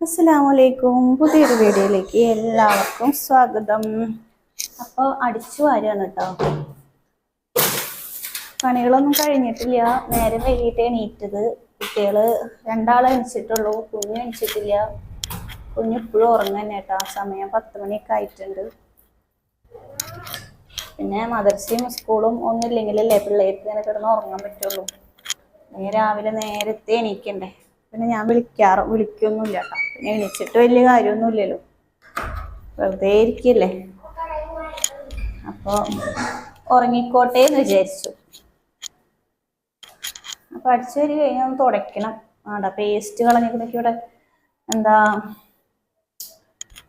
അസ്സലാമലൈക്കും. പുതിയൊരു വീഡിയോയിലേക്ക് എല്ലാവർക്കും സ്വാഗതം. അപ്പോൾ അടിച്ചു വാരാണ് കേട്ടോ പണികളൊന്നും കഴിഞ്ഞിട്ടില്ല. നേരെ വൈകിട്ട് എണീറ്റത്. കുട്ടികൾ രണ്ടാളെ എണിച്ചിട്ടുള്ളൂ. കുഞ്ഞ് എണിച്ചിട്ടില്ല. കുഞ്ഞ് ഇപ്പോഴും ഉറങ്ങന്നെ കേട്ടോ ആ സമയം പത്ത് മണിയൊക്കെ ആയിട്ടുണ്ട്. പിന്നെ മദർസയും സ്കൂളും ഒന്നും ഇല്ലെങ്കിലല്ലേ പിള്ളേർക്ക് ഇങ്ങനെ കിടന്ന് ഉറങ്ങാൻ പറ്റുള്ളൂ. രാവിലെ നേരത്തെ എണീക്കണ്ടേ? പിന്നെ ഞാൻ വിളിക്കാറ്? വിളിക്കൊന്നുമില്ല കേട്ടോ. പിന്നെ എണീച്ചിട്ട് വലിയ കാര്യമൊന്നുമില്ലല്ലോ. വെറുതെ ഇരിക്കല്ലേ? അപ്പോൾ ഉറങ്ങിക്കോട്ടെ എന്ന് വിചാരിച്ചു. അപ്പൊ അടിച്ചു വരി കഴിഞ്ഞാൽ ഒന്ന് തുടയ്ക്കണം. ആടാ പേസ്റ്റ് കളഞ്ഞിട്ടൊക്കെ ഇവിടെ എന്താ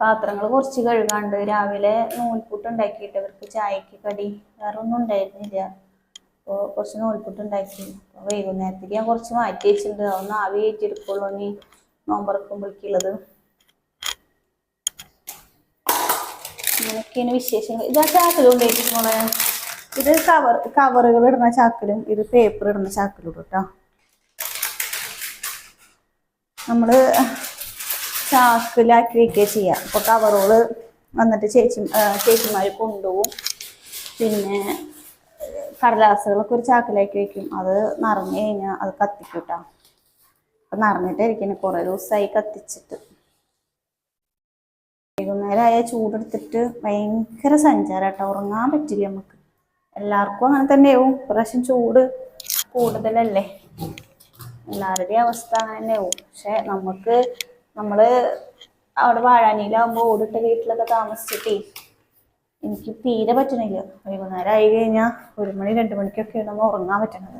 പാത്രങ്ങൾ കുറച്ച് കഴുകാണ്ട് രാവിലെ നൂൽപുട്ട് ഉണ്ടാക്കിയിട്ട് ഇവർക്ക് ചായക്ക് കടി വേറെ ഒന്നും ഉണ്ടായിരുന്നില്ല. അപ്പോൾ കുറച്ച് അപ്പോൾ വൈകുന്നേരത്തേക്ക് ഞാൻ കുറച്ച് മാറ്റി വെച്ചിട്ടുണ്ട്. അതൊന്ന് ആവി കയറ്റിയെടുക്കുള്ളൂ. ഇനി നോമ്പറക്കുമ്പോഴേക്കുള്ളത് ഇങ്ങനെയൊക്കെയാണ് വിശേഷങ്ങൾ. ഇതാ ചാക്കലും ഉണ്ടായിട്ട് മോളെ. ഇത് കവർ കവറുകൾ ഇടുന്ന ചാക്കലും ഇത് പേപ്പർ ഇടുന്ന ചാക്കലും കേട്ടോ നമ്മൾ ചാക്കിലാക്കി വയ്ക്കുക ചെയ്യാം. അപ്പോൾ കവറുകൾ വന്നിട്ട് ചേച്ചി ചേച്ചിമാർ കൊണ്ടുപോകും. പിന്നെ കടലാസുകളൊക്കെ ഒരു ചാക്കിലേക്ക് വെക്കും. അത് നിറഞ്ഞു കഴിഞ്ഞാൽ അത് കത്തിക്കും കേട്ടോ അപ്പം നിറഞ്ഞിട്ടായിരിക്കും കുറേ ദിവസമായി കത്തിച്ചിട്ട്. വൈകുന്നേരമായ ചൂടെടുത്തിട്ട് ഭയങ്കര സഞ്ചാരം കേട്ടോ ഉറങ്ങാൻ പറ്റില്ല നമുക്ക്. എല്ലാവർക്കും അങ്ങനെ തന്നെയാവും. പ്രാവശ്യം ചൂട് കൂടുതലല്ലേ? എല്ലാവരുടെയും അവസ്ഥ അങ്ങനെ തന്നെയാവും. പക്ഷെ നമുക്ക് നമ്മൾ അവിടെ വാഴാനിയിലാവുമ്പോൾ ഓടിട്ട വീട്ടിലൊക്കെ താമസിച്ചിട്ടേ എനിക്ക് തീരെ പറ്റണില്ല. വൈകുന്നേരം ആയി കഴിഞ്ഞാൽ ഒരു മണി രണ്ട് മണിക്കൊക്കെയാണ് നമ്മൾ ഉറങ്ങാൻ പറ്റണത്.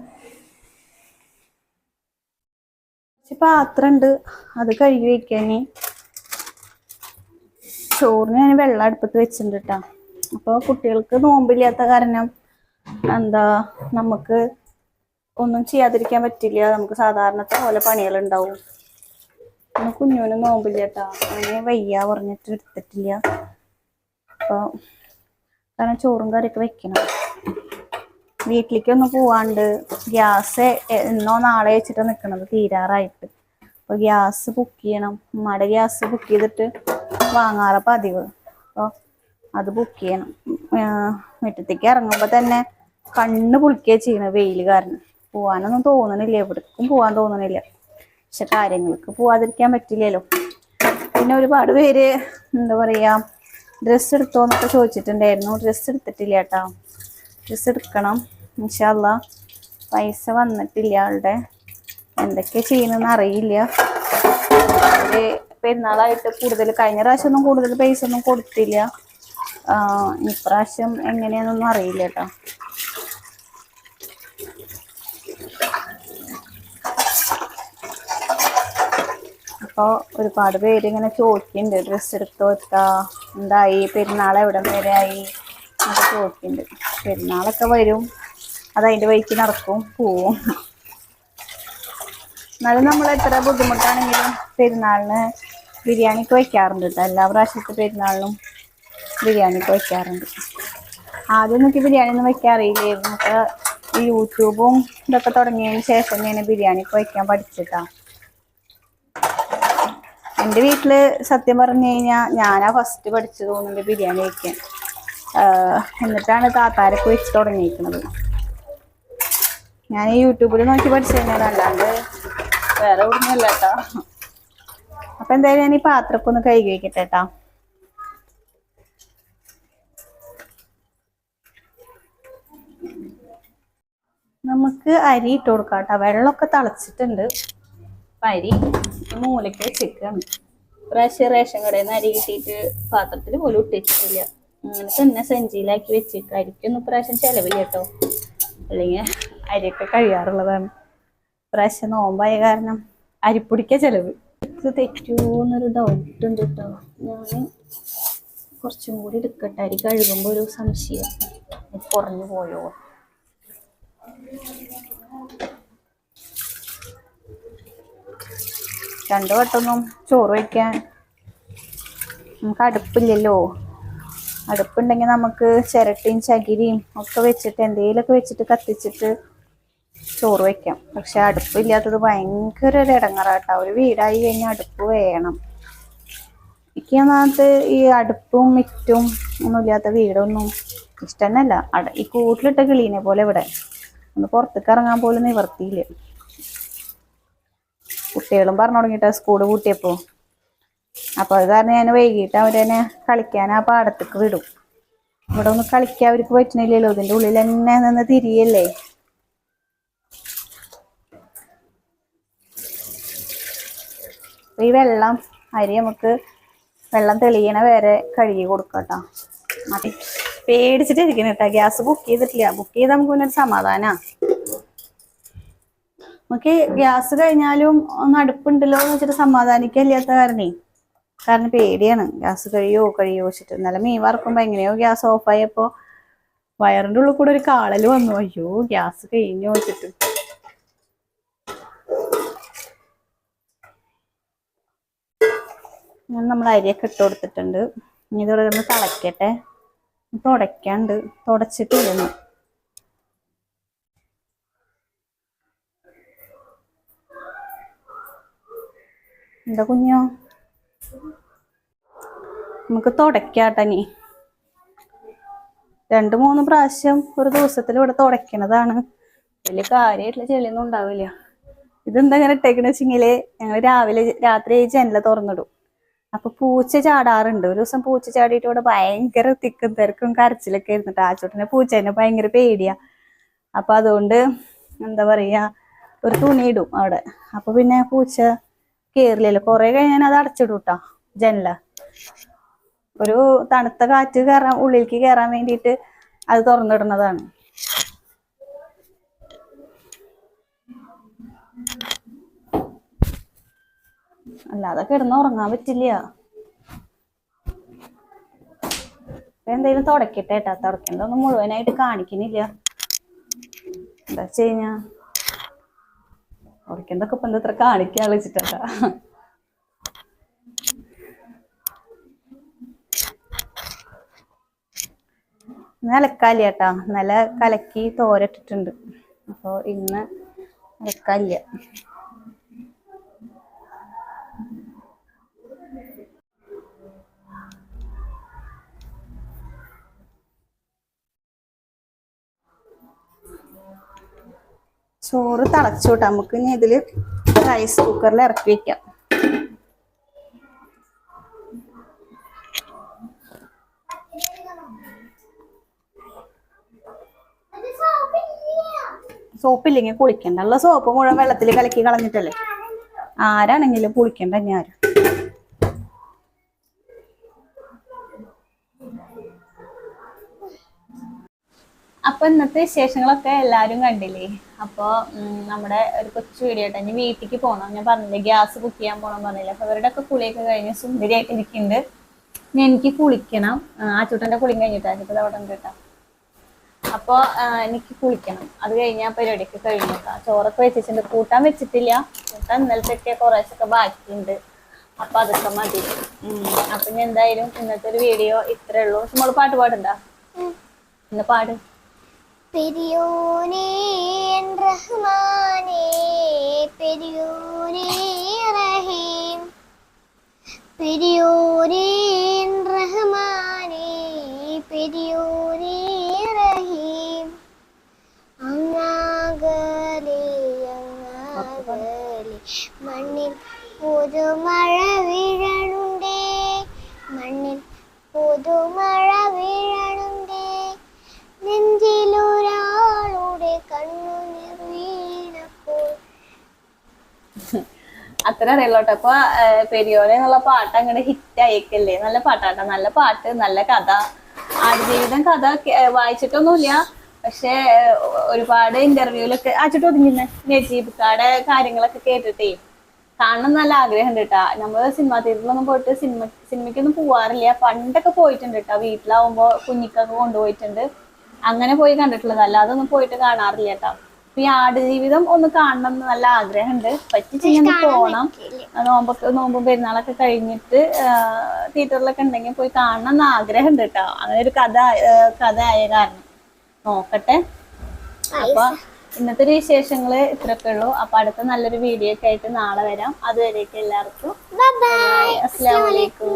കുറച്ച് പാത്രം ഉണ്ട് അത് കഴുകി വയ്ക്കാൻ ചോറിന് ഞാൻ വെള്ളം അടുപ്പത്ത് വെച്ചിട്ടുണ്ട് കേട്ടോ അപ്പോൾ കുട്ടികൾക്ക് നോമ്പില്ലാത്ത കാരണം എന്താ നമുക്ക് ഒന്നും ചെയ്യാതിരിക്കാൻ പറ്റില്ല. നമുക്ക് സാധാരണത്തെ പോലെ പണികളുണ്ടാവും. പിന്നെ കുഞ്ഞുവിന് നോമ്പില്ല കേട്ടോ അങ്ങനെ വയ്യ പറഞ്ഞിട്ട് എടുത്തിട്ടില്ല. അപ്പോൾ കാരണം ചോറും കറിയൊക്കെ വെക്കണം. വീട്ടിലേക്കൊന്ന് പോവാണ്ട് ഗ്യാസ് എന്നോ നാളെ വെച്ചിട്ട് നിൽക്കണത് തീരാറായിട്ട്. അപ്പോൾ ഗ്യാസ് ബുക്ക് ചെയ്യണം. ഉമ്മയുടെ ഗ്യാസ് ബുക്ക് ചെയ്തിട്ട് വാങ്ങാറ് പതിവ്. അപ്പോൾ അത് ബുക്ക് ചെയ്യണം. മുറ്റത്തേക്ക് ഇറങ്ങുമ്പോൾ തന്നെ കണ്ണ് പുളിക്കുകയാണ് ചെയ്യണം വെയിൽ കാരണം. പോവാനൊന്നും തോന്നണില്ല എവിടേക്കും പോവാൻ തോന്നണില്ല. പക്ഷെ കാര്യങ്ങൾക്ക് പോവാതിരിക്കാൻ പറ്റില്ലല്ലോ. പിന്നെ ഒരുപാട് പേര് എന്താ പറയാ ഡ്രസ്സ് എടുത്തോ എന്നൊക്കെ ചോദിച്ചിട്ടുണ്ടായിരുന്നു. ഡ്രസ്സ് എടുത്തിട്ടില്ല കേട്ടോ ഡ്രസ്സ് എടുക്കണം. ഇൻഷല്ല പൈസ വന്നിട്ടില്ല ആളുടെ. എന്തൊക്കെ ചെയ്യണമെന്ന് അറിയില്ല. പെരുന്നാളായിട്ട് കൂടുതൽ കഴിഞ്ഞ പ്രാവശ്യം ഒന്നും കൂടുതൽ പൈസ ഒന്നും കൊടുത്തില്ല. ഇപ്രാവശ്യം എങ്ങനെയാണെന്നൊന്നും അറിയില്ല കേട്ടോ അപ്പോൾ ഒരുപാട് പേര് ഇങ്ങനെ ചോദിക്കുന്നുണ്ട് ഡ്രസ്സ് എടുത്തോ എത്താ എന്തായി? പെരുന്നാൾ എവിടെ വരെ ആയി? എന്നൊക്കെ ചോദിക്കുന്നുണ്ട് പെരുന്നാളൊക്കെ വരും. അത് അതിന്റെ വഴിക്ക് നടക്കും പോവും. എന്നാലും നമ്മൾ എത്ര ബുദ്ധിമുട്ടാണെങ്കിലും പെരുന്നാളിന് ബിരിയാണിക്ക് വയ്ക്കാറുണ്ട് കേട്ടോ. എല്ലാ പ്രാവശ്യത്തെ പെരുന്നാളിനും ബിരിയാണിക്ക് വയ്ക്കാറുണ്ട്. ആദ്യം എനിക്ക് ബിരിയാണി ഒന്നും വെക്കാൻ അറിയില്ലായിരുന്നു. നമുക്ക് ഈ യൂട്യൂബും ഇതൊക്കെ തുടങ്ങിയതിന് ശേഷം ഞാൻ ബിരിയാണിക്ക് വയ്ക്കാൻ പഠിച്ചിട്ടാ എന്റെ വീട്ടിൽ സത്യം പറഞ്ഞു കഴിഞ്ഞാൽ ഞാനാ ഫസ്റ്റ് പഠിച്ചു തോന്നുന്നുണ്ട് ബിരിയാണി വയ്ക്കാൻ എന്നിട്ടാണ് താത്താരൊക്കെ വെച്ച് തുടങ്ങിയിരിക്കുന്നത്. ഞാൻ യൂട്യൂബിൽ നോക്കി പഠിച്ചു കഴിഞ്ഞാൽ അല്ലാണ്ട് വേറെ ഒന്നുമില്ല കേട്ടോ. അപ്പൊ എന്തായാലും ഞാൻ ഈ പാത്രമൊക്കെ ഒന്ന് കഴുകി വയ്ക്കട്ടെ കേട്ടോ. നമുക്ക് അരി ഇട്ട് കൊടുക്കാം കേട്ടോ. വെള്ളമൊക്കെ തിളച്ചിട്ടുണ്ട്. അപ്പൊ അരി മൂലയ്ക്ക് വെച്ചേക്കാണ് പ്രാവശ്യം റേഷൻ കടയിൽ നിന്ന് അരി കിട്ടിയിട്ട് പാത്രത്തിൽ പോലും ഇട്ടിട്ടില്ല. അങ്ങനെ തന്നെ സഞ്ചിയിലാക്കി വെച്ചിട്ട് അരിക്കൊന്നും പ്രാവശ്യം ചിലവില്ല കേട്ടോ. അല്ലെങ്കിൽ അരിയൊക്കെ കഴിയാറുള്ളതാണ്. പ്രാവശ്യം നോമ്പായ കാരണം അരിപ്പൊടിക്ക ചിലവ്. ഇത് തെറ്റുമോന്നൊരു ഡൗട്ട് ഉണ്ട് കേട്ടോ. ഞാൻ കുറച്ചും കൂടി എടുക്കട്ടെ. അരി കഴുകുമ്പോൾ ഒരു സംശയം. കുറഞ്ഞു പോയോ? രണ്ടു വട്ടമൊന്നും ചോറ് വയ്ക്കാൻ നമുക്ക് അടുപ്പില്ലല്ലോ. അടുപ്പുണ്ടെങ്കിൽ നമുക്ക് ചിരട്ടയും ചകിരിയും ഒക്കെ വെച്ചിട്ട് എന്തെങ്കിലുമൊക്കെ വെച്ചിട്ട് കത്തിച്ചിട്ട് ചോറ് വയ്ക്കാം. പക്ഷെ അടുപ്പില്ലാത്തത് ഭയങ്കര ഒരു ഇടങ്ങറാട്ടോ. ഒരു വീടായി കഴിഞ്ഞാൽ അടുപ്പ് വേണം. എനിക്ക് ഒന്നാമത് ഈ അടുപ്പും മിറ്റും ഒന്നും ഇല്ലാത്ത വീടൊന്നും ഇഷ്ടന്നല്ല അട ഈ കൂട്ടിലിട്ട കിളീനെ പോലെ ഇവിടെ. ഒന്ന് പുറത്തേക്ക് ഇറങ്ങാൻ പോലും നിവർത്തിയില്ല. കുട്ടികളും പറഞ്ഞു തുടങ്ങിയിട്ടാ സ്കൂൾ കൂട്ടിയപ്പോ അപ്പൊ അത് കാരണം ഞാൻ വൈകിട്ട് അവരെന്നെ കളിക്കാൻ ആ പാടത്തേക്ക് വിടും. ഇവിടെ ഒന്ന് കളിക്കാൻ അവർക്ക് പറ്റണില്ലല്ലോ ഇതിന്റെ ഉള്ളിൽ തന്നെ നിന്ന് തിരിയല്ലേ? ഈ വെള്ളം അരി നമുക്ക് വെള്ളം തെളിയണ വരെ കഴുകി കൊടുക്കട്ടോ മതി. പേടിച്ചിട്ടിരിക്കണം കേട്ടോ. ഗ്യാസ് ബുക്ക് ചെയ്തിട്ടില്ല. ബുക്ക് ചെയ്ത് നമുക്ക് പിന്നെ ഒരു നമുക്ക് ഗ്യാസ് കഴിഞ്ഞാലും ഒന്ന് അടുപ്പുണ്ടല്ലോ എന്ന് വെച്ചിട്ട് സമാധാനിക്കില്ലാത്ത കാരണേ. കാരണം പേടിയാണ്. ഗ്യാസ് കഴിയോ കഴിയോ വെച്ചിട്ട്. എന്നാലും മീൻ വറക്കുമ്പോ എങ്ങനെയോ ഗ്യാസ് ഓഫായപ്പോ വയറിന്റെ ഉള്ളിൽ കൂടെ ഒരു കാളൽ വന്നു. അയ്യോ ഗ്യാസ് കഴിഞ്ഞു വെച്ചിട്ട്. നമ്മൾ അരിയൊക്കെ ഇട്ട് കൊടുത്തിട്ടുണ്ട്. ഇനി ഇതോടെ നമ്മൾ തിളക്കട്ടെ. തുടയ്ക്കാണ്ട്. തുടച്ചിട്ടില്ലെന്ന് എന്താ കുഞ്ഞോ? നമുക്ക് തുടക്കാട്ടനി രണ്ട് മൂന്ന് പ്രാവശ്യം ഒരു ദിവസത്തിൽ ഇവിടെ തുടയ്ക്കണതാണ്. വലിയ കാര്യമായിട്ടുള്ള ചെളിയൊന്നും ഉണ്ടാവില്ല. ഇതെന്താ ഇങ്ങനെ ഇട്ടേക്കണ വെച്ചെങ്കിൽ? ഞങ്ങൾ രാവിലെ രാത്രി ജനല തുറന്നിടും. അപ്പൊ പൂച്ച ചാടാറുണ്ട്. ഒരു ദിവസം പൂച്ച ചാടിയിട്ട് ഇവിടെ ഭയങ്കര തിക്കും തിരക്കും കരച്ചിലൊക്കെ ഇരുന്നിട്ട് ആച്ചോട്ടിനെ പൂച്ചേനെ ഭയങ്കര പേടിയാ. അപ്പൊ അതുകൊണ്ട് എന്താ പറയാ ഒരു തുണി ഇടും അവിടെ. അപ്പൊ പിന്നെ പൂച്ച കേറില്ലല്ലോ. കുറെ കഴിഞ്ഞാൽ അത് അടച്ചിടൂട്ടാ കേട്ടോ ജനല. ഒരു തണുത്ത കാറ്റ് കയറാൻ ഉള്ളിലേക്ക് കയറാൻ വേണ്ടിയിട്ട് അത് തുറന്നിടുന്നതാണ്. അല്ലാതെ കിടന്ന് ഉറങ്ങാൻ പറ്റില്ല. എന്തെങ്കിലും തുടക്കിട്ടേട്ടാ തുടക്കേണ്ടതൊന്നും മുഴുവനായിട്ട് കാണിക്കുന്നില്ല എന്താ വെച്ച് കഴിഞ്ഞാ? തുടക്കേണ്ടൊക്കെ എന്തൊക്കെ ഇപ്പം ഇത്ര കാണിക്കാൻ വെച്ചിട്ടാ ഇന്ന് അലക്കാല്ല കേട്ടാ നില കലക്കി തോരട്ടിട്ടുണ്ട്. അപ്പൊ ഇന്ന് അലക്കാല്ല ചോറ് തിളച്ചോട്ടെ നമുക്ക് ഇനി ഇതിൽ റൈസ് കുക്കറിൽ ഇറക്കി വെക്കാം. സോപ്പില്ലെങ്കിൽ കുളിക്കണ്ട. സോപ്പ് മുഴുവൻ വെള്ളത്തിൽ കലക്കി കളഞ്ഞിട്ടല്ലേ? ആരാണെങ്കിലും കുളിക്കണ്ട ഞാൻ അപ്പൊ ഇന്നത്തെ വിശേഷങ്ങളൊക്കെ എല്ലാരും കണ്ടില്ലേ? അപ്പൊ നമ്മുടെ ഒരു കൊച്ചു വീഡിയോ ആയിട്ട് ഇനി വീട്ടിലേക്ക് പോകണം ഞാൻ പറഞ്ഞില്ലേ ഗ്യാസ് കുക്ക് ചെയ്യാൻ പോകണം പറഞ്ഞില്ല. അപ്പൊ അവരുടെ ഒക്കെ കുളിയൊക്കെ കഴിഞ്ഞ് സുന്ദരിയായിട്ട് ഇരിക്കുന്നുണ്ട്. ഇനി എനിക്ക് കുളിക്കണം. ആ ചുട്ടന്റെ കുളി കഴിഞ്ഞിട്ടാ. ചുട്ടത് അവിടെ ഉണ്ട് കേട്ടോ. അപ്പൊ എനിക്ക് കുളിക്കണം. അത് കഴിഞ്ഞാൽ പരിപാടിയൊക്കെ കഴിഞ്ഞേക്കാ ചോറൊക്കെ വെച്ചിട്ടുണ്ട്. കൂട്ടാൻ വെച്ചിട്ടില്ല. കൂട്ടാൻ ഇന്നലത്തെ കുറേശ്ശൊക്കെ ബാക്കിയുണ്ട്. അപ്പൊ അതൊക്കെ മതി. അപ്പൊ ഇനി എന്തായാലും ഇന്നത്തെ ഒരു വീഡിയോ ഇത്രേ ഉള്ളൂ. നമ്മൾ പാട്ട് പാടണ്ട ഇന്ന് പാട്. പെരിയോനേ റഹ്മാനേ മണ്ണിൽ പുതുമഴ വീഴണുണ്ടേ മണ്ണിൽ പുതുമഴ അത്ര അറിയാലോട്ടോ അപ്പൊ പെരിയോലെ എന്നുള്ള പാട്ട് അങ്ങനെ ഹിറ്റ് ആയിക്കല്ലേ? നല്ല പാട്ടാട്ടോ. നല്ല പാട്ട് നല്ല കഥ. ആടുജീവിതം കഥ വായിച്ചിട്ടൊന്നുമില്ല. പക്ഷെ ഒരുപാട് ഇന്റർവ്യൂലൊക്കെ അച്ചിട്ട് ഒതുങ്ങുന്ന. നജീബിക്കാടെ കാര്യങ്ങളൊക്കെ കേട്ടിട്ടേ. കാണണം നല്ല ആഗ്രഹം കേട്ടാ. നമ്മൾ സിനിമാ തിയേറ്ററിലൊന്നും പോയിട്ട് സിനിമ സിനിമയ്ക്കൊന്നും പോവാറില്ല. പണ്ടൊക്കെ പോയിട്ടുണ്ട് കേട്ടോ. വീട്ടിലാവുമ്പോ കുഞ്ഞിക്കൊക്കെ കൊണ്ടുപോയിട്ടുണ്ട്. അങ്ങനെ പോയി കണ്ടിട്ടുള്ളത് അല്ലാതെ ഒന്നും പോയിട്ട് കാണാറില്ല കേട്ടോ. ഈ ആടുജീവിതം ഒന്ന് കാണണം എന്ന് നല്ല ആഗ്രഹമുണ്ട്. പറ്റി പോണം. ആ നോമ്പൊക്കെ നോമ്പും പെരുന്നാളൊക്കെ കഴിഞ്ഞിട്ട് തിയേറ്ററിലൊക്കെ ഉണ്ടെങ്കിൽ പോയി കാണണം എന്ന് ആഗ്രഹമുണ്ട് കേട്ടോ. അങ്ങനെ ഒരു കഥ കഥ ആയ കാരണം. നോക്കട്ടെ. അപ്പൊ ഇന്നത്തെ ഒരു വിശേഷങ്ങൾ ഇത്രയൊക്കെ ഉള്ളൂ. അപ്പൊ അടുത്ത നല്ലൊരു വീഡിയോ ഒക്കെ ആയിട്ട് നാളെ വരാം. അതുവരെയൊക്കെ എല്ലാവർക്കും. ബൈ അസ്സലാമു അലൈക്കും.